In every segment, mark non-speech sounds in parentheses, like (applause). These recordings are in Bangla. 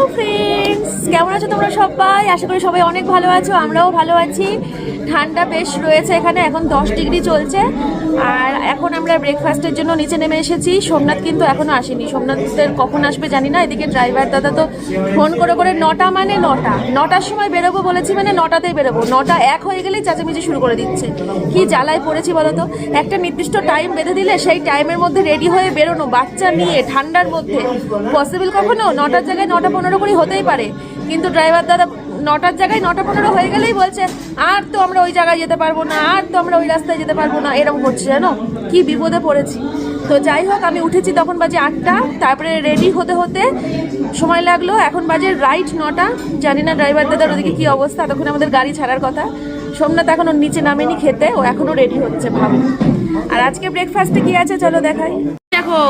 sofrer. কেমন আছো তোমরা সবাই? আশা করি সবাই অনেক ভালো আছো, আমরাও ভালো আছি। ঠান্ডা বেশ রয়েছে এখানে, এখন দশ ডিগ্রি চলছে। আর এখন আমরা ব্রেকফাস্টের জন্য নিচে নেমে এসেছি। সোমনাথ কিন্তু এখনও আসেনি। সোমনাথের কখন আসবে জানি না, এদিকে ড্রাইভার দাদা তো ফোন করে করে নটা মানে নটা? নটার সময় বেরোবো বলেছি মানে নটাতেই বেরোবো। নটা এক হয়ে গেলেই চেঁচামেচি শুরু করে দিচ্ছে। কি জ্বালায় পড়েছি বলো তো? একটা নির্দিষ্ট টাইম বেঁধে দিলে সেই টাইমের মধ্যে রেডি হয়ে বেরোনো, বাচ্চা নিয়ে ঠান্ডার মধ্যে। পসিবল কখনো? নটার জায়গায় নটা পনেরো করে হতেই পারে। কিন্তু ড্রাইভার দাদা নটার জায়গায় নটা পনেরো হয়ে গেলেই বলছে, আর তো আমরা ওই জায়গায় যেতে পারব না, আর তো আমরা ওই রাস্তায় যেতে পারব না। এরকম করছে জানো? কি বিপদে পড়েছি। তো যাই হোক, আমি উঠেছি তখন বাজে আটটা, তারপরে রেডি হতে হতে সময় লাগল। এখন বাজে রাইট নটা। জানি না ড্রাইভার দাদার ওদিকে কি অবস্থা তখন আমাদের গাড়ি ছাড়ার কথা। সোমনাথ এখনও নিচে নামেনি খেতে, ও এখনও রেডি হচ্ছে, ভাব। আর আজকে ব্রেকফাস্টে কি আছে, চলো দেখাই। দেখো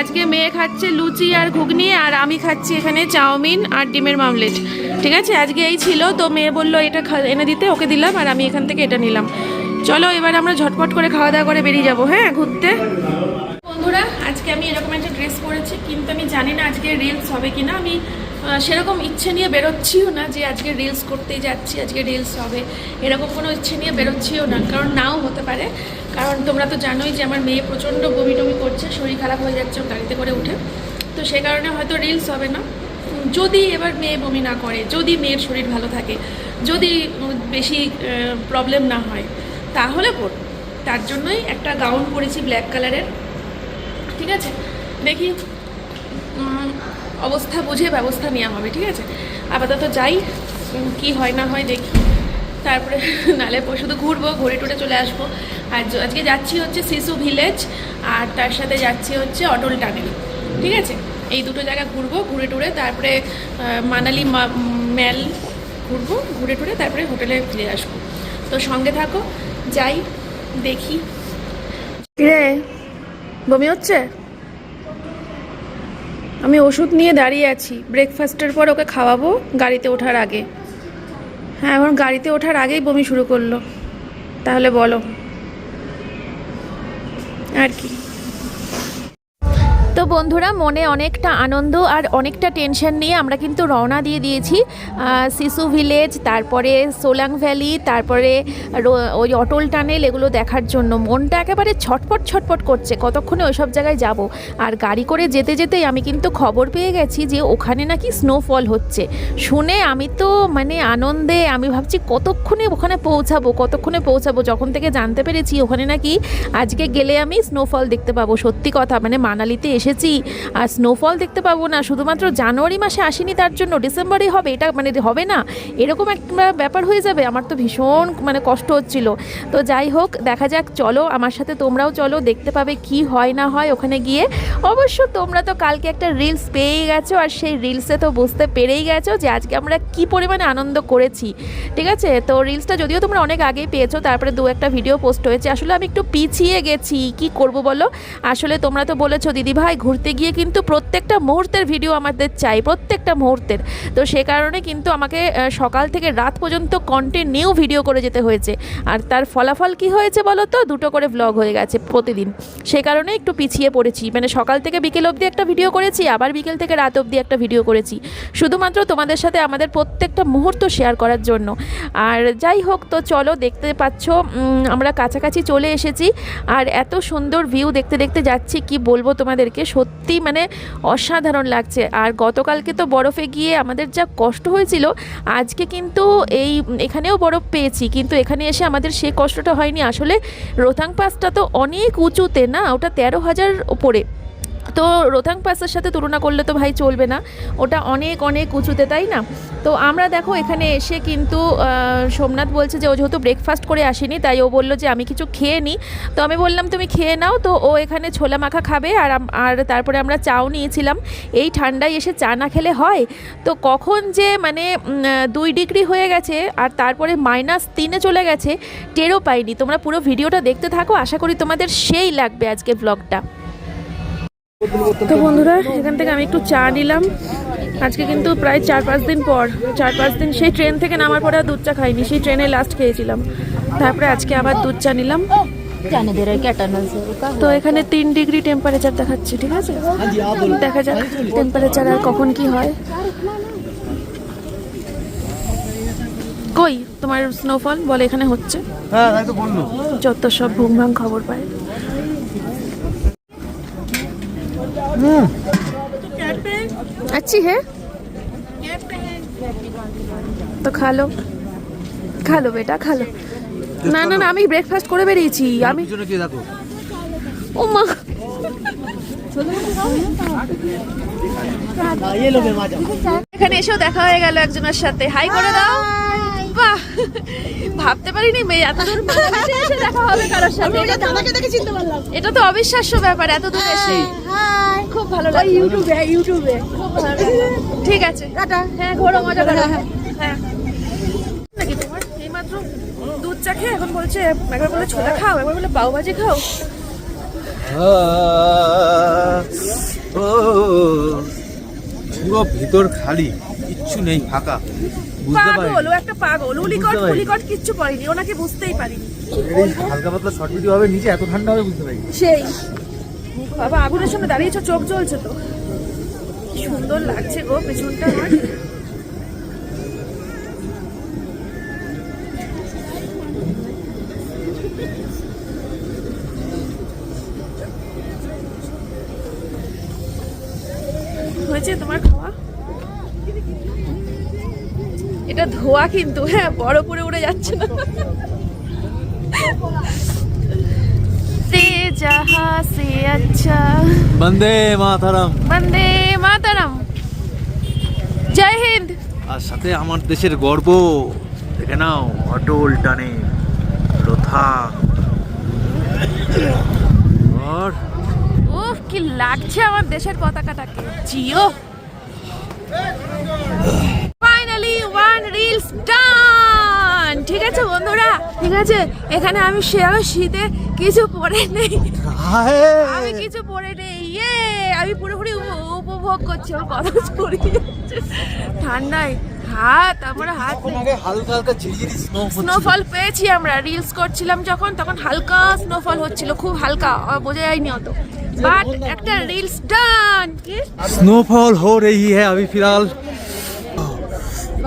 আজকে মেয়ে খাচ্ছে লুচি আর ঘুগনি, আর আমি খাচ্ছি এখানে চাউমিন আর ডিমের মামলেট। ঠিক আছে? আজকে এই ছিল, তো মেয়ে বলল এটা এনে দিতে, ওকে দিলাম, আর আমি এখান থেকে এটা নিলাম। চলো, এবার আমরা ঝটপট করে খাওয়া দাওয়া করে বেরিয়ে যাব হ্যাঁ ঘুরতে? বন্ধুরা, আজকে আমি এরকম একটা ড্রেস পরেছি, কিন্তু আমি জানি না আজকে রিলস হবে কিনা। আমি সেরকম ইচ্ছে নিয়ে বেরোচ্ছিও না যে আজকে রিলস করতেই যাচ্ছি, আজকে রিলস হবে। এরকম কোনো ইচ্ছে নিয়ে বেরোচ্ছিও না, কারণ নাও হতে পারে। কারণ তোমরা তো জানোই যে আমার মেয়ে প্রচণ্ড বমি টমি করছে, শরীর খারাপ হয়ে যাচ্ছে গাড়িতে করে উঠে। তো সে কারণে হয়তো রিলস হবে না। যদি এবার মেয়ে বমি না করে, যদি মেয়ের শরীর ভালো থাকে, যদি বেশি প্রবলেম না হয়, তাহলে পড়ব তার জন্যই একটা গাউন পরেছি ব্ল্যাক কালারের ঠিক আছে? দেখি। অবস্থা বুঝে ব্যবস্থা নেওয়া হবে, ঠিক আছে? আপাতত যাই কি হয় না হয় দেখি। তারপরে (laughs) নালে শুধু ঘুরবো, ঘুরে টুরে চলে আসব। আর আজকে যাচ্ছি হচ্ছে শিশু ভিলেজ, আর তার সাথে যাচ্ছি হচ্ছে অটল টানেল, ঠিক আছে? এই দুটো জায়গা ঘুরবো, ঘুরে টুরে, তারপরে মানালি ম্যাল ঘুরবো, ঘুরে টুরে, তারপরে হোটেলে ফিরে আসব। তো সঙ্গে থাকো, যাই, দেখি। রে বমি হচ্ছে? আমি ওষুধ নিয়ে দাঁড়িয়ে আছি। ব্রেকফাস্টের পর ওকে খাওয়াবো গাড়িতে ওঠার আগে। হ্যাঁ এখন গাড়িতে ওঠার আগেই বমি শুরু করল। তাহলে বলো। আর কি। বন্ধুরা, মনে অনেকটা আনন্দ আর অনেকটা টেনশন নিয়ে আমরা কিন্তু রওনা দিয়ে দিয়েছি। শিশু ভিলেজ তারপরে সোলাং ভ্যালি তারপরে ওই অটল টানেল এগুলো দেখার জন্য। মনটা একেবারে ছটপট ছটপট করছে। কতক্ষণে ওইসব জায়গায় যাব? আর গাড়ি করে যেতে, যেতেই আমি কিন্তু খবর পেয়ে গেছি যে ওখানে নাকি স্নোফল হচ্ছে। শুনে আমি তো মানে আনন্দে আমি ভাবছি, কতক্ষণে ওখানে পৌঁছাবো? কতক্ষণে পৌঁছাবো? যখন থেকে জানতে পেরেছি ওখানে নাকি আজকে গেলে আমি স্নোফল দেখতে পাবো। সত্যি কথা মানে মানালিতে এসেছি। আর স্নোফল দেখতে পাবো না, শুধুমাত্র জানুয়ারি মাসে আসিনি, তার জন্য ডিসেম্বরেই হবে, এটা মানে হবে না। এরকম একটা ব্যাপার হয়ে যাবে, আমার তো ভীষণ মানে কষ্ট হচ্ছিল। তো যাই হোক, দেখা যাক, চলো, আমার সাথে তোমরাও চলো, দেখতে পাবে কি হয় না হয় ওখানে গিয়ে। অবশ্য তোমরা তো কালকে একটা রিলস পেয়েই গেছো, আর সেই রিলসে তো বুঝতে পেরেই গেছো যে আজকে আমরা কি পরিমাণে আনন্দ করেছি। ঠিক আছে? তো রিলসটা যদিও তোমরা অনেক আগেই পেয়েছ, তারপরে দু একটা ভিডিও পোস্ট হয়েছে, আসলে আমি একটু পিছিয়ে গেছি, কি করব বলো? আসলে তোমরা তো বলেছ দিদি ভাই ঘুরতে গিয়ে কিন্তু প্রত্যেকটা মুহূর্তের ভিডিও আমাদের চাই, প্রত্যেকটা মুহূর্তের। তো সে কারণে কিন্তু আমাকে সকাল থেকে রাত পর্যন্ত কন্টিনিউ ভিডিও করে যেতে হয়েছে। আর তার ফলাফল কি হয়েছে বলো তো দুটো করে ব্লগ হয়ে গেছে প্রতিদিন। সে কারণে একটু পিছিয়ে পড়েছি। মানে সকাল থেকে বিকেল অবধি একটা ভিডিও করেছি, আবার বিকেল থেকে রাত অবধি একটা ভিডিও করেছি। শুধুমাত্র তোমাদের সাথে আমাদের প্রত্যেকটা মুহূর্ত শেয়ার করার জন্য। আর যাই হোক, তো চলো দেখতে পাচ্ছ আমরা কাছাকাছি চলে এসেছি। আর এত সুন্দর ভিউ দেখতে দেখতে যাচ্ছি, কি বলব তোমাদেরকে? সত্যি মানে অসাধারণ লাগছে। আর গতকালকে তো বরফে গিয়ে আমাদের যা কষ্ট হয়েছিল, আজকে কিন্তু এই এখানেও বরফ পেয়েছি, কিন্তু এখানে এসে আমাদের সে কষ্টটা হয়নি। আসলে রোথাং পাসটা তো অনেক উঁচুতে, না? ওটা তেরো হাজার ওপরে। তো রোথাং পাসের সাথে তুলনা করলে তো ভাই চলবে না। ওটা অনেক অনেক উঁচুতে, তাই না? তো আমরা দেখো এখানে এসে কিন্তু সোমনাথ বলছে যে, ও যেহেতু ব্রেকফাস্ট করে আসেনি, তাই ও বলল যে, আমি কিছু খেয়ে নিই তো আমি বললাম, তুমি খেয়ে নাও। তো ও এখানে ছোলা মাখা খাবে আর আর তারপরে আমরা চাও নিয়েছিলাম। এই ঠান্ডায় এসে চা না খেলে হয়? তো কখন যে মানে দুই ডিগ্রি হয়ে গেছে আর তারপরে মাইনাস তিনে চলে গেছে, টেরও পাইনি। তোমরা পুরো ভিডিওটা দেখতে থাকো। আশা করি তোমাদের সেই লাগবে আজকে ব্লগটা তো বন্ধুরা এখান থেকে আমি একটু চা নিলাম। আজকে কিন্তু প্রায় চার পাঁচ দিন পর চার পাঁচ দিন সেই ট্রেন থেকে নামার পরে আর দুধ চা খাইনি সেই ট্রেনে লাস্ট খেয়েছিলাম। তারপরে আজকে আবার দুধ চা নিলাম। তো এখানে তিন ডিগ্রি টেম্পারেচার দেখাচ্ছে ঠিক আছে? দেখা যাক টেম্পারেচার আর কখন কি হয়। কই? তোমার স্নোফল বলে এখানে হচ্ছে? যত সব ভুমভাং খবর পায়। अच्छी है তো খালো খালো বেটা খালো না না না আমি ব্রেকফাস্ট করে বেরিয়েছি আমি পিছনে কি দেখো ও মা এখানে এসেও দেখা হয়ে গেল একজনের সাথে হাই করে দাও বাহ ভাবতে পারিনি মেয়ে এত দূর (laughs) এসে দেখা হবে কারোর সাথে। এটা তো- এটা তো অবিশ্বাস্য ব্যাপার এত দূর এসে। খুব ভালো লাগে ইউটিউবে ইউটিউবে ঠিক আছে। হ্যাঁ ঘোরো মজা করো। হ্যাঁ হ্যাঁ। নাকি তোমার? এইমাত্র দুধ চা খেয়ে এখন বলছে একবার বলে ছোলা খাও একবার বলে পাও ভাজি খাও ও। পুরো ভিতর খালি কিচ্ছু নেই ফাঁকা। পাগল ও একটা পাগল। উলিকট। উলিকট কিচ্ছু পড়েনি ওনাকে বুঝতেই পারিনি। হালকা পাতলা শর্ট ভিডিও হবে নিচে এত ঠান্ডা হবে বুঝতে পারি সেই। বাবা আগুনের সামনে দাঁড়িয়েছো চোখ জ্বলছে তো। কি সুন্দর লাগছে গো পেছনটা আমার। হাওয়া কিন্তু হ্যাঁ বড় পরে উড়ে যাচ্ছে না। সে যাহা সে আচ্ছা। বন্দে বন্দে জয় আর সাথে আমার দেশের গর্ব অটল টানে কি লাগছে আমার দেশের পতাকাটাকে। জিও। রিলস ডান ঠিক আছে বন্ধুরা? ঠিক আছে? এখানে আমি সেভাবে শীতে কিছু পরে নেই। আমি কিছু পরে নেই। ইয়ে! আমি পুরোপুরি উপভোগ করছি আমার কথা ছড়িয়ে ঠান্ডায় হাত তারপরে হাত হালকা হালকা ঝিরিঝিরি স্নোফল পেয়েছি আমরা রিলস করছিলাম যখন তখন হালকা স্নোফল হচ্ছিল খুব হালকা বোঝা যায়নি অত। আচ্ছা, বাট একটা রিলস ডান স্নোফল হো রই হ্যাঁ আমি ফিলহাল।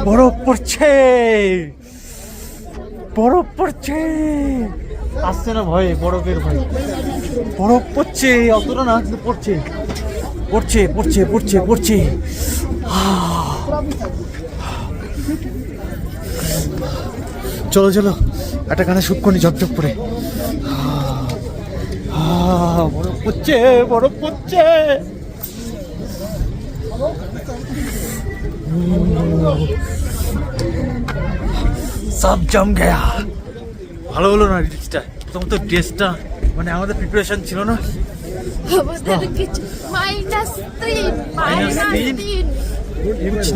বরফ পড়ছে। বরফ পড়ছে। আসছে না ভয়ে বরফের ভয়। বরফ পড়ছে অতটা না কিন্তু পড়ছে। পড়ছে পড়ছে পড়ছে পড়ছে। চলো চলো একটা গানে শুট করি ঝপঝপ করে বরফ পড়ছে বরফ পড়ছে। সব জম গয়া। ভালো হলো না রিলসটা তোমার তো ড্রেসটা মানে আমাদের প্রিপারেশন ছিল না? মাইনাস তিন মাইনাস তিন? তিন।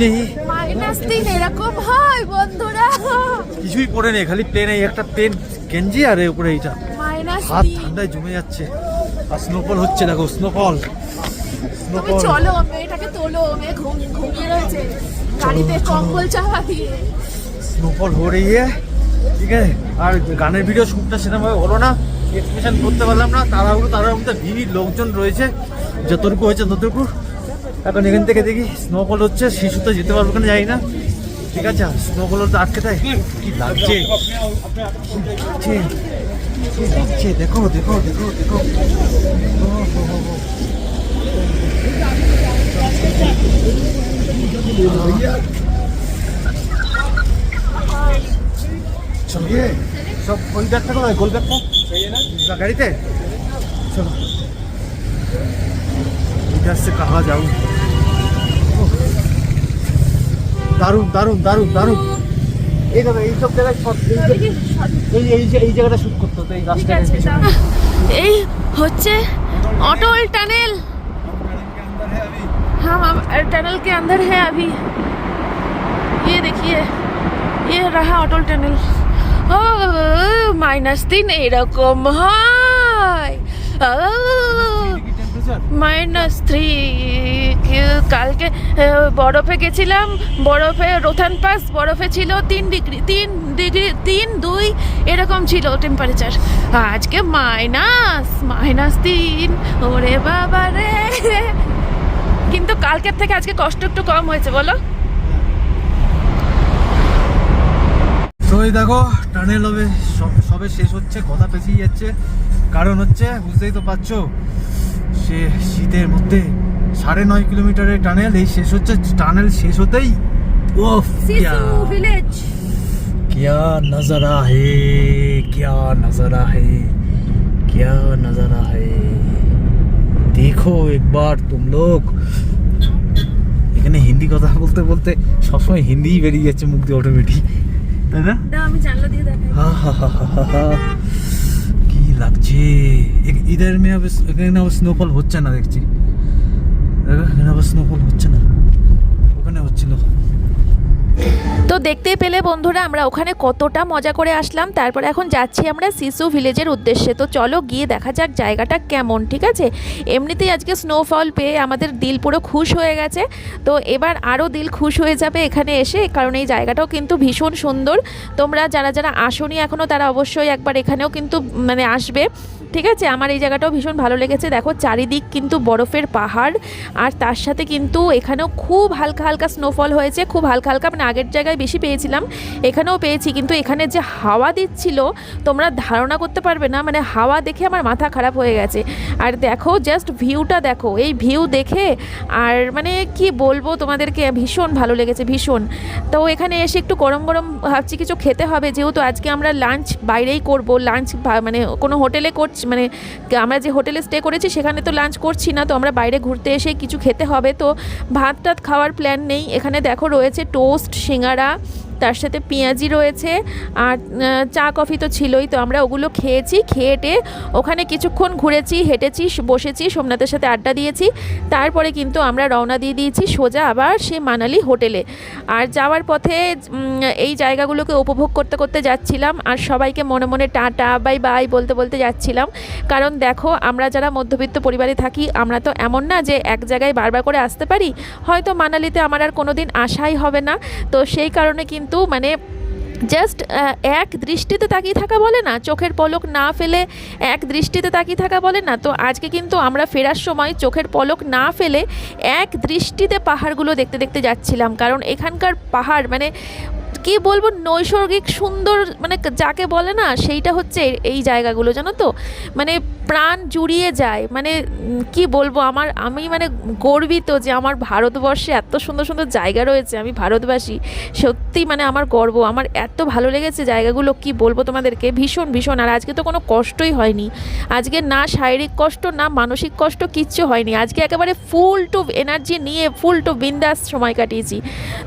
নেই। মাইনাস তিন এরকম হয় বন্ধুরা। কিছুই পরে নেই খালি প্লেন এই একটা প্লেন গেঞ্জি আর উপরে এইটা। হাত ঠান্ডায় জমে যাচ্ছে। আর স্নোফল হচ্ছে দেখো স্নোফল তুমি চলো মেয়েটাকে তোলো মেয়ে ঘুমিয়ে রয়েছে। গাড়িতে কম্বল চাপা দিয়ে। স্নোফল হয়ে গিয়ে ঠিক আছে? আর গানের ভিডিও শ্যুটটা সেরকমভাবে হলো না। এক্সপ্রেশন করতে পারলাম না। তাড়াহুড়ো তাড়াহুড়ো মধ্যে ভিড় লোকজন রয়েছে। যতটুকু হয়েছে ততটুকু। এখন এখান থেকে দেখি স্নোফল হচ্ছে শিশুতে যেতে পারব কেন যাই না। ঠিক আছে স্নোফল তো আটকে দেয় কি লাগছে? দেখো দেখো দেখো দেখো। সব ওই ব্যাগটা কোথায় গোল ব্যাগটা না গাড়িতে চলো इधर से कहाँ जाऊँ দারুণ দারুণ দারুণ দারুণ এই দেখো এই সব জায়গায় shot- এই যে- এই এই যে এই জায়গাটা শুট করতে হতো এই ঠিক রাস্তায় আছে দাঁড়া। এই হচ্ছে অটল टनल हम हम टनल के अंदर है अभी ये देखिए ये रहा অটল टनल ও মাইনাস তিন এরকম হয় ও মাইনাস থ্রি কালকে আহ, বরফে গেছিলাম বরফে রোথান পাস বরফে ছিল তিন ডিগ্রি তিন ডিগ্রি তিন দুই এরকম ছিল টেম্পারেচার আজকে মাইনাস মাইনাস তিন ওরে বাবা রে কিন্তু কালকের থেকে আজকে কষ্ট একটু কম হয়েছে বলো এই দেখো টানেল হবে সব সবে শেষ হচ্ছে কথা পেছিয়ে যাচ্ছে কারণ হচ্ছে বুঝতেই তো পারছো সে শীতের মধ্যে সাড়ে নয় কিলোমিটারের টানেল এই শেষ হচ্ছে টানেল শেষ হতেই ওফ क्या ভিলেজ क्या नजारा है क्या नजारा है क्या नजारा है দেখো একবার তুম লোক। এখানে হিন্দি কথা বলতে বলতে সবসময় হিন্দিই বেরিয়ে যাচ্ছে মুখ দিয়ে অটোমেটিক তাই না? কি লাগছে? ইদার মেয়ে এখানে আবার স্নোফল হচ্ছে না দেখছি। এখানে আবার স্নোফল হচ্ছে না। ওখানে হচ্ছিল। তো দেখতেই পেলে বন্ধুরা, আমরা ওখানে কতটা মজা করে আসলাম। তারপরে এখন যাচ্ছি আমরা শিশু ভিলেজের উদ্দেশ্যে। তো চলো গিয়ে দেখা যাক জায়গাটা কেমন, ঠিক আছে? এমনিতেই আজকে স্নোফল পেয়ে আমাদের দিল পুরো খুশ হয়ে গেছে। তো এবার আরও দিল খুশ হয়ে যাবে এখানে এসে, কারণ এই জায়গাটাও কিন্তু ভীষণ সুন্দর। তোমরা যারা যারা আসনি এখনও তারা অবশ্যই একবার এখানেও কিন্তু মানে আসবে। ঠিক আছে? আমার এই জায়গাটাও ভীষণ ভালো লেগেছে। দেখো, চারিদিক কিন্তু বরফের পাহাড়। আর তার সাথে কিন্তু এখানেও খুব হালকা হালকা স্নোফল হয়েছে। খুব হালকা হালকা মানে আগের জায়গায় বেশি পেয়েছিলাম। এখানেও পেয়েছি। কিন্তু এখানে যে হাওয়া দিচ্ছিল, তোমরা ধারণা করতে পারবে না। মানে হাওয়া দেখে আমার মাথা খারাপ হয়ে গেছে। আর দেখো জাস্ট ভিউটা দেখো। এই ভিউ দেখে আর মানে কি বলব তোমাদেরকে, ভীষণ ভালো লেগেছে, ভীষণ। তো এখানে এসে একটু গরম গরম ভাবছি, কিছু খেতে হবে। যেহেতু আজকে আমরা লাঞ্চ বাইরেই করব। লাঞ্চ মানে কোনো হোটেলে করছি মানে আমরা যে হোটেলে স্টে করেছি সেখানে তো লাঞ্চ করছি না, তো আমরা বাইরে ঘুরতে এসে কিছু খেতে হবে, তো ভাত টাত খাওয়ার প্ল্যান নেই। এখানে দেখো রয়েছে টোস্ট সিঙ্গারা তার সাথে পেঁয়াজি রয়েছে আর চা কফি তো ছিলই, তো আমরা ওগুলো খেয়েছি খেয়েটে ওখানে কিছুক্ষণ ঘুরেছি, হেঁটেছি বসেছি, সোমনাথের সাথে আড্ডা দিয়েছি। তারপরে কিন্তু আমরা রওনা দিয়ে দিয়েছি সোজা আবার সে মানালি হোটেলে। আর যাওয়ার পথে এই জায়গাগুলোকে উপভোগ করতে করতে যাচ্ছিলাম আর সবাইকে মনে মনে টাটা, বাই বাই বলতে বলতে যাচ্ছিলাম। কারণ দেখো, আমরা যারা মধ্যবিত্ত পরিবারে থাকি, আমরা তো এমন না যে এক জায়গায় বারবার করে আসতে পারি। হয়তো মানালিতে আমার আর কোনো দিন আসাই হবে না। তো সেই কারণে কিন্তু মানে জাস্ট এক দৃষ্টিতে তাকিয়ে থাকা বলে না, চোখের পলক না ফেলে এক দৃষ্টিতে তাকিয়ে থাকা বলে না। তো আজকে কিন্তু আমরা ফেরার সময় চোখের পলক না ফেলে এক দৃষ্টিতে পাহাড়গুলো দেখতে দেখতে যাচ্ছিলাম। কারণ এখানকার পাহাড় মানে কি বলব নৈসর্গিক সুন্দর মানে যাকে বলে না সেইটা হচ্ছে এই জায়গাগুলো জানো তো? মানে প্রাণ জুড়িয়ে যায় মানে কি বলব আমার আমি মানে গর্বিত যে আমার ভারতবর্ষে এত সুন্দর সুন্দর জায়গা রয়েছে আমি ভারতবাসী। সত্যি মানে আমার গর্ব আমার এত ভালো লেগেছে জায়গাগুলো কি বলব তোমাদেরকে? ভীষণ ভীষণ আর আজকে তো কোনো কষ্টই হয়নি। আজকে না শারীরিক কষ্ট না মানসিক কষ্ট কিচ্ছু হয়নি। আজকে একেবারে ফুল টু এনার্জি নিয়ে ফুল টু বিন্দাস সময় কাটিয়েছি।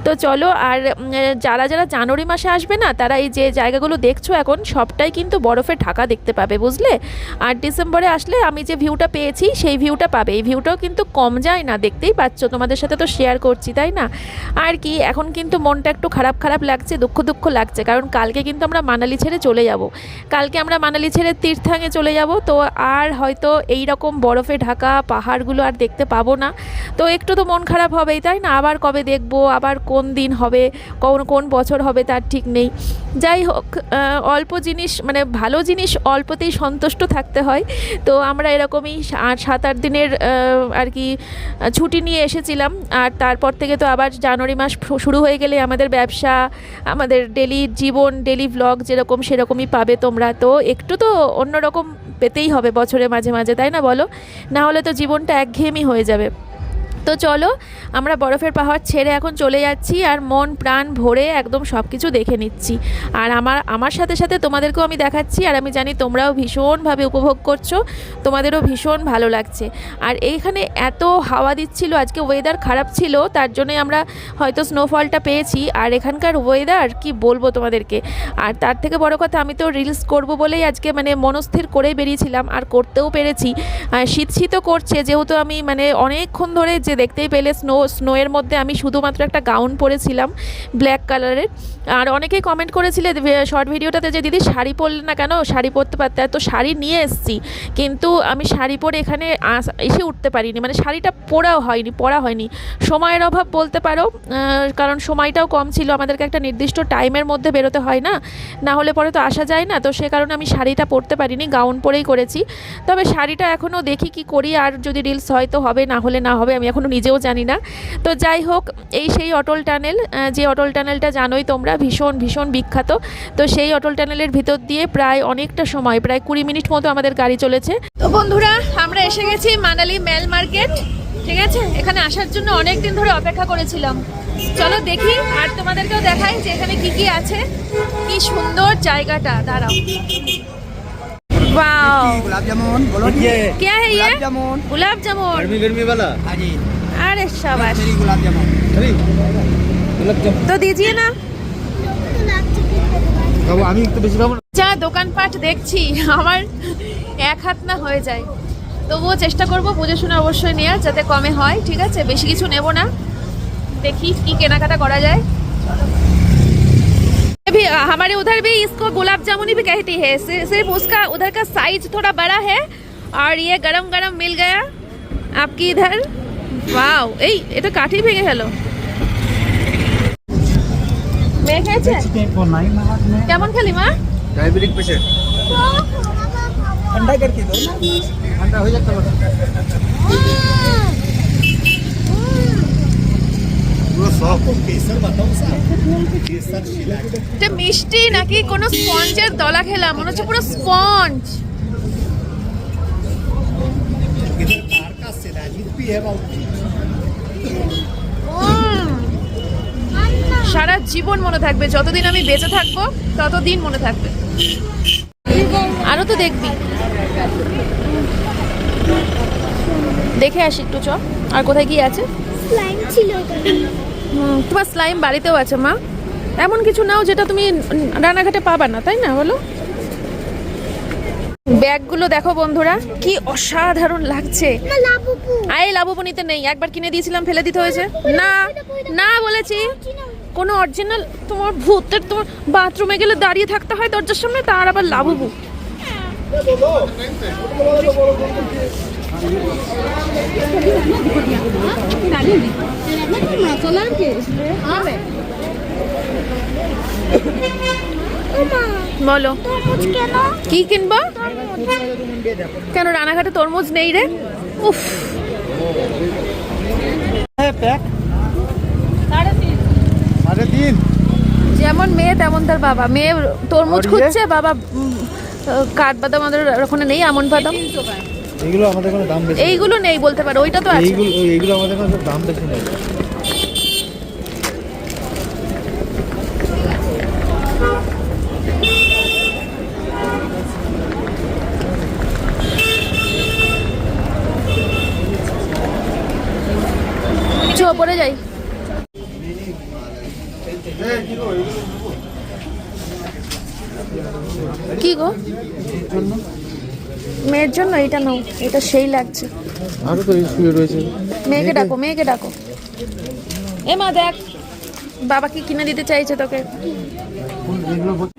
তো চলো আর উম, যারা যারা জানুয়ারি মাসে আসবে না, তারা এই যে জায়গাগুলো দেখছ এখন, সবটাই কিন্তু বরফে ঢাকা দেখতে পাবে, বুঝলে? আর ডিসেম্বরে আসলে আমি যে ভিউটা পেয়েছি, সেই ভিউটা পাবে। এই ভিউটাও কিন্তু কম যায় না দেখতেই পাচ্ছ, তোমাদের সাথে তো শেয়ার করছি, তাই না? আর কি, এখন কিন্তু মনটা একটু খারাপ খারাপ লাগছে, দুঃখ দুঃখ লাগছে, কারণ কালকে কিন্তু আমরা মানালি ছেড়ে চলে যাব। কালকে আমরা মানালি ছেড়ে তীর্থাঙে চলে যাব, তো আর হয়তো এই রকম বরফে ঢাকা পাহাড়গুলো আর দেখতে পাবো না। তো একটু তো মন খারাপ হবেই, তাই না? আবার কবে দেখব? আবার কোন দিন হবে? কোন কোন বছর হবে তার ঠিক নেই। যাই হোক অল্প জিনিস মানে ভালো জিনিস অল্পতেই সন্তুষ্ট থাকতে হয়। তো আমরা এরকমই আট সাত আট দিনের আর কি, ছুটি নিয়ে এসেছিলাম। আর তারপর থেকে তো আবার জানুয়ারি মাস শুরু হয়ে গেলে আমাদের ব্যবসা, আমাদের ডেলি জীবন, ডেলি ব্লগ যেরকম সেরকমই পাবে তোমরা। তো একটু তো অন্যরকম পেতেই হবে বছরে মাঝে মাঝে, তাই না বলো? না হলে তো জীবনটা একঘেয়েমি হয়ে যাবে। তো চলো, আমরা বরফের পাহাড় ছেড়ে এখন চলে যাচ্ছি আর মন প্রাণ ভরে একদম সব কিছু দেখে নিচ্ছি। আর আমার আমার সাথে সাথে তোমাদেরকেও আমি দেখাচ্ছি আর আমি জানি তোমরাও ভীষণভাবে উপভোগ করছ, তোমাদেরও ভীষণ ভালো লাগছে। আর এইখানে এত হাওয়া দিচ্ছিল, আজকে ওয়েদার খারাপ ছিল, তার জন্যই আমরা হয়তো স্নোফলটা পেয়েছি। আর এখানকার ওয়েদার কি বলব তোমাদেরকে? আর তার থেকে বড় কথা, আমি তো রিলস করব বলেই আজকে মানে মনস্থির করেই বেরিয়েছিলাম, আর করতেও পেরেছি। শীত শীতও করছে, যেহেতু আমি মানে অনেকক্ষণ ধরে যে দেখতেই পেলে স্নো স্নোয়ের মধ্যে আমি শুধুমাত্র একটা গাউন পরেছিলাম ব্ল্যাক কালারের আর অনেকেই কমেন্ট করেছিলে শর্ট ভিডিওটাতে যে, দিদি, শাড়ি পরলে না কেন? শাড়ি পরতে পারতে তো শাড়ি নিয়ে এসেছি। কিন্তু আমি শাড়ি পরে এখানে এসে উঠতে পারিনি। মানে শাড়িটা পরাও হয়নি, পরা হয়নি। সময়ের অভাব বলতে পারো কারণ সময়টাও কম ছিল। আমাদেরকে একটা নির্দিষ্ট টাইমের মধ্যে বেরোতে হয় না। না হলে পরে তো আসা যায় না। তো সে কারণে আমি শাড়িটা পরতে পারিনি গাউন পরেই করেছি। তবে শাড়িটা এখনও দেখি কি করি। আর যদি রিলস হয় তো হবে, না হলে না হবে, আমি এখন এখনও নিজেও জানি না। তো যাই হোক, এই সেই অটল টানেল যে অটল টানেলটা জানোই তোমরা, ভীষণ ভীষণ বিখ্যাত। তো সেই অটল টানেলের ভিতর দিয়ে প্রায় অনেকটা সময়, প্রায় কুড়ি মিনিট মতো আমাদের গাড়ি চলেছে। তো বন্ধুরা, আমরা এসে গেছি মানালি মেল মার্কেট, ঠিক আছে? এখানে আসার জন্য অনেক দিন ধরে অপেক্ষা করেছিলাম। চলো দেখি, আর তোমাদেরকেও দেখাই যে এখানে কি কি আছে। কি সুন্দর জায়গাটা, দাঁড়াও। वाओ गुलाब जामुन बोलो जी ये क्या है ये गुलाब जामुन गुलाब जामुन गर्मी गर्मी वाला हाँ जी अरे शाबाश मेरी गुलाब जामुन अरे गुलाब जामुन তো দিজিয়ে না বাবু আমি একটু বেশি পাবো না যা দোকানপাট দেখছি আমার এক হাত না হয়ে যায় তবুও চেষ্টা করব বুঝে শুনে অবশ্যই নেওয়ার যাতে কমে হয় ঠিক আছে বেশি কিছু নেব না দেখি কি কেনাকাটা করা যায় भी हमारे उधर भी इसको गुलाब जामुनी भी कहती है सि- सिर्फ उसका उधर का साइज थोड़ा बड़ा है और ये गरम गरम मिल गया आपकी इधर वाओ এই এটা কাঠি ভেঙে গেল মেয়ে খেয়েছে কেমন খেলি মা ডায়াবেটিক পেশেন্ট ठंडा करके दो ना ঠান্ডা হয়ে যাচ্ছে এটা মিষ্টি নাকি? কোনো স্পঞ্জের দলা খেলা মনে হচ্ছে পুরো স্পঞ্জ। সারা জীবন মনে থাকবে। যতদিন আমি বেঁচে থাকব ততদিন মনে থাকবে। আরও তো দেখবি। দেখে আসি একটু চ। আর কোথায় গিয়ে আছে? ছিল তোমার স্লাইম বাড়িতেও আছে মা এমন কিছু নাও যেটা তুমি রানাঘাটে পাবা না তাই না বলো ব্যাগগুলো দেখো বন্ধুরা কি অসাধারণ লাগছে আই লাভবনিতে নেই একবার কিনে দিয়েছিলাম ফেলে দিতে হয়েছে না না বলেছি কোনো অরিজিনাল তোমার ভূতের তোমার বাথরুমে গেলে দাঁড়িয়ে থাকতে হয় দরজার সামনে তার আবার লাভবু বলো। কি কিনবো? কেন রানাঘাটে তরমুজ নেই রে? উফ। যেমন মেয়ে তেমন তার বাবা। মেয়ে তরমুজ খুঁজছে বাবা কাঠ বাদাম আমাদের ওখানে নেই আমন বাদাম। এইগুলো আমাদের কোনো দাম বেশি। এইগুলো নেই বলতে পারো ওইটা তো আছে। এইগুলো এইগুলো আমাদের কোনো দাম বেশি নেই। কিছু ওপরে যাই। কি গো? মেয়ের জন্য এটা নাও এটা সেই লাগছে। আরও তো শুয়ে রয়েছে। মেয়েকে ডাকো মেয়েকে ডাকো। এ মা দেখ বাবা কি কিনে দিতে চাইছে তোকে?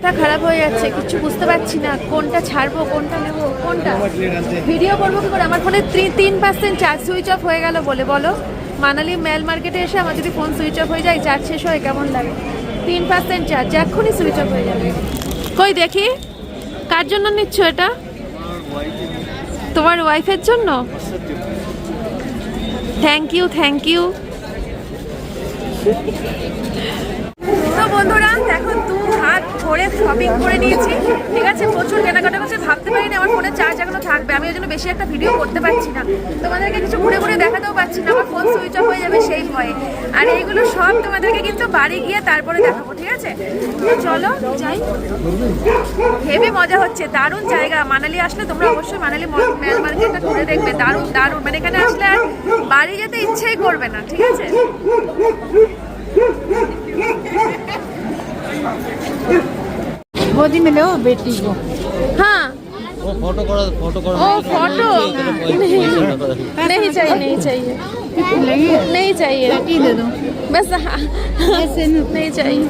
তা খারাপ হয়ে যাচ্ছে কিছু বুঝতে পারছি না। কোনটা ছাড়বো কোনটা নেব কোনটা? ভিডিও করব কি করে? আমার ফোনে তিন পার্সেন্ট চার্জ সুইচ অফ হয়ে গেল বলে বলো। মানালি মেল মার্কেটে এসে আমার যদি ফোন সুইচ অফ হয়ে যায় চার্জ শেষ হয় কেমন লাগে? তিন পার্সেন্ট চার্জ এক্ষুনি সুইচ অফ হয়ে যাবে। কই দেখি? কার জন্য নিচ্ছ এটা? তোমার ওয়াইফের জন্য? থ্যাংক ইউ থ্যাংক ইউ তো বন্ধুরা এখন হাত ভরে শপিং করে নিয়েছি। ঠিক আছে, প্রচুর কেনাকাটা করছে, ভাবতে পারিনি আমার ফোনে চার্জ এখনও থাকবে, আমি ওই জন্য বেশি একটা ভিডিও করতে পারছি না। তোমাদেরকে কিছু ঘুরে ঘুরে দেখাতেও পারছি না, আমার ফোন সুইচ অফ হয়ে যাবে সেই ভয়ে। আর এইগুলো সব তোমাদেরকে কিন্তু বাড়ি গিয়ে তারপরে দেখাবো, ঠিক আছে? চলো, যাই। হেভি মজা হচ্ছে, দারুণ জায়গা। মানালি আসলে তোমরা অবশ্যই মানালি মেল মার্কেটটা ঘুরে দেখবে, দারুণ দারুণ। মানে এখানে আসলে আর বাড়ি যেতে ইচ্ছেই করবে না, ঠিক আছে? गोदी में लो बेटी को हाँ ও ফটো করা ফটো করা ओ फोटो नहीं चाहिए नहीं चाहिए नहीं चाहिए बेटी दे दो बस हाँ, ऐसे न नहीं चाहिए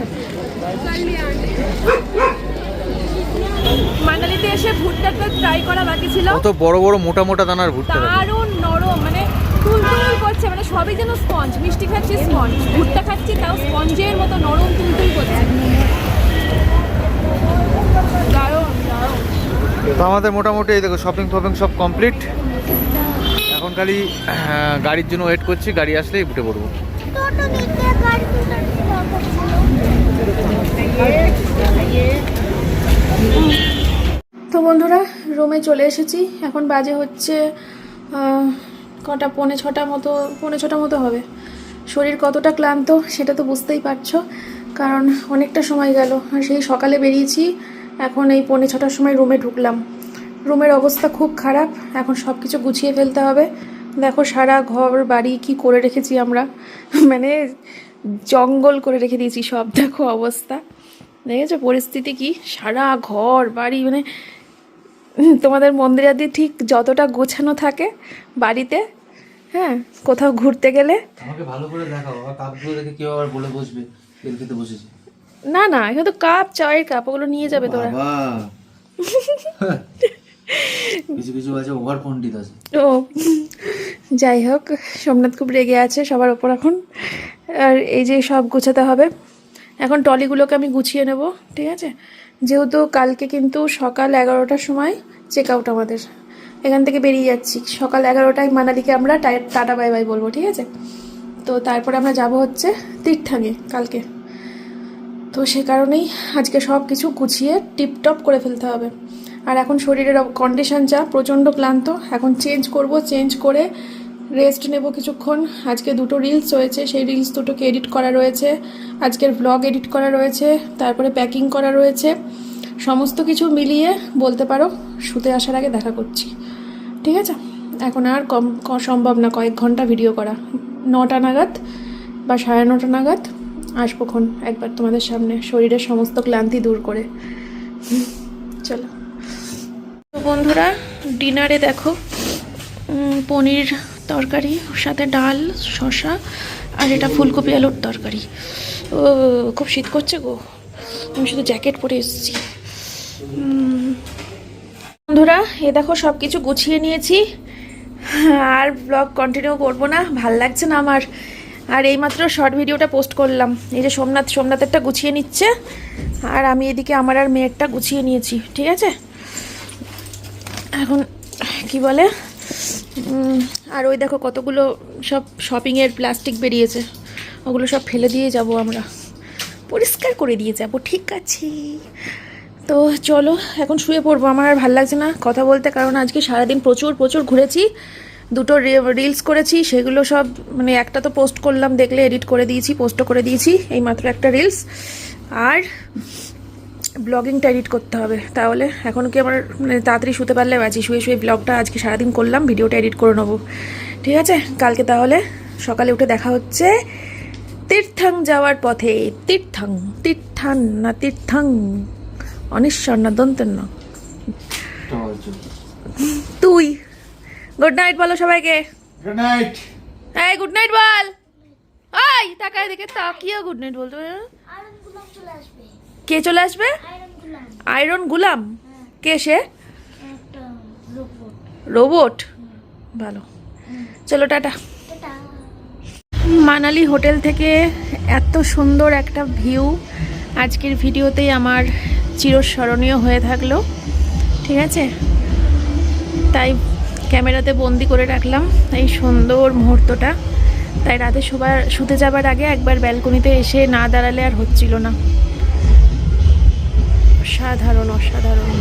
মানালিতে এসে ভুট্টাটা ট্রাই করা বাকি ছিল কত বড় বড় মোটা মোটা দানার ভুট্টা থাকে। দারুণ নরম মানে তুলতুল করছে মানে সবই যেন স্পঞ্জ মিষ্টি খাচ্ছি স্পঞ্জ ভুট্টা খাচ্ছি তাও স্পঞ্জের মতো নরম তুলতুল করছে আমাদের মোটামুটি এই দেখো শপিং ফপিং সব কমপ্লিট এখন খালি গাড়ির জন্য ওয়েট করছি, গাড়ি আসলেই উঠে পড়ব। তো বন্ধুরা রুমে চলে এসেছি। এখন বাজে হচ্ছে কটা, পৌনে ছটা মতো, পৌনে ছটা মতো হবে। শরীর কতটা ক্লান্ত, সেটা তো বুঝতেই পারছ, কারণ অনেকটা সময় গেল। আর সেই সকালে বেরিয়েছি এখন এই পৌনে ছটার সময় রুমে ঢুকলাম। রুমের অবস্থা খুব খারাপ। এখন সব কিছু গুছিয়ে ফেলতে হবে। দেখো সারা ঘর, বাড়ি কি করে রেখেছি আমরা? মানে জঙ্গল করে রেখে দিয়েছি সব। দেখো অবস্থা। দেখেছ পরিস্থিতি কি? সারা ঘর, বাড়ি মানে তোমাদের মন্দিরাদি ঠিক যতটা গোছানো থাকে বাড়িতে হ্যাঁ কোথাও ঘুরতে গেলে। আমাকে ভালো করে দেখাও। কাপগুলো দেখে কেউ আবার বলে বসবে। বসেছে। না না এখানে তো কাপ চায়ের কাপ ওগুলো নিয়ে যাবে তোরা। (laughs) কিছু কিছু আছে ওভার আছে। ও যাই হোক সোমনাথ খুব রেগে আছে সবার ওপর এখন। আর এই যে সব গুছাতে হবে এখন টলিগুলোকে আমি গুছিয়ে নেব ঠিক আছে? যেহেতু কালকে কিন্তু সকাল এগারোটার সময় চেক আউট আমাদের। এখান থেকে বেরিয়ে যাচ্ছি। সকাল এগারোটায় মানালিকে আমরা টাটা বাই বাই বলব ঠিক আছে? তো তারপরে আমরা যাব হচ্ছে তীর্থাঙ্গে কালকে। তো সে কারণেই আজকে সব কিছু গুছিয়ে টিপটপ করে ফেলতে হবে। আর এখন শরীরের কন্ডিশন যা, প্রচণ্ড ক্লান্ত, এখন চেঞ্জ করব চেঞ্জ করে রেস্ট নেব কিছুক্ষণ। আজকে দুটো রিলস রয়েছে, সেই রিলস দুটোকে এডিট করা রয়েছে। আজকের ব্লগ এডিট করা রয়েছে, তারপরে প্যাকিং করা রয়েছে। সমস্ত কিছু মিলিয়ে বলতে পারো, শুতে আসার আগে দেখা করছি। ঠিক আছে? এখন আর কম সম্ভব না কয়েক ঘণ্টা ভিডিও করা। নটা নাগাদ বা সাড়ে নটা নাগাদ আসবোক্ষণ একবার তোমাদের সামনে শরীরের সমস্ত ক্লান্তি দূর করে। চলো। তো বন্ধুরা, ডিনারে দেখো পনির তরকারি সাথে ডাল, শসা, আর এটা ফুলকপি আলুর তরকারি। ও, খুব শীত করছে গো। আমি শুধু জ্যাকেট পরে এসেছি। বন্ধুরা, এ দেখো সব কিছু গুছিয়ে নিয়েছি। আর ব্লগ কন্টিনিউ করব না। ভালো লাগছে না আমার? আর এইমাত্র শর্ট ভিডিওটা পোস্ট করলাম। এই যে সোমনাথ, সোমনাথেরটা গুছিয়ে নিচ্ছে। আর আমি এদিকে আমার আর মেয়েরটা গুছিয়ে নিয়েছি, ঠিক আছে? এখন, কি বলে? আর ওই দেখো কতগুলো সব শপিংয়ের প্লাস্টিক বেরিয়েছে। ওগুলো সব ফেলে দিয়ে যাব আমরা। পরিষ্কার করে দিয়ে যাব, ঠিক আছে? তো চলো, এখন শুয়ে পড়ব। আমার আর ভালো লাগছে না কথা বলতে, কারণ আজকে সারাদিন প্রচুর প্রচুর ঘুরেছি। দুটো রিলস করেছি সেগুলো সব মানে একটা তো পোস্ট করলাম দেখলে এডিট করে দিয়েছি পোস্টও করে দিয়েছি এই মাত্র একটা রিলস আর ব্লগিংটা এডিট করতে হবে তাহলে এখন কি আমার মানে তাড়াতাড়ি শুতে পারলে বাঁচি শুয়ে শুয়ে ব্লগটা আজকে সারাদিন করলাম ভিডিওটা এডিট করে নেব। ঠিক আছে? কালকে তাহলে সকালে উঠে দেখা হচ্ছে তীর্থাং যাওয়ার পথে। তীর্থাং তীর্থান না তীর্থাং অনিশ্বর না দন্তের না। তুই। গুড নাইট বলো সবাইকে। গুড নাইট এই গুড নাইট বল। ওই তাকায় দেখে তাকিয়ে গুড নাইট বলতে পারে আয়রন গুলাম চলে আসবে। কে চলে আসবে? আয়রন গুলাম আয়রন গুলাম কে সে? রোবট রোবট ভালো। চলো টাটা। মানালি হোটেল থেকে এত সুন্দর একটা ভিউ। আজকের ভিডিওতেই আমার চিরস্মরণীয় হয়ে থাকল। ঠিক আছে? তাই ক্যামেরাতে বন্দি করে রাখলাম এই সুন্দর মুহূর্তটা। তাই রাতে শোবার, শুতে যাবার আগে একবার ব্যালকনিতে এসে না দাঁড়ালে আর হচ্ছিল না। অসাধারণ অসাধারণ।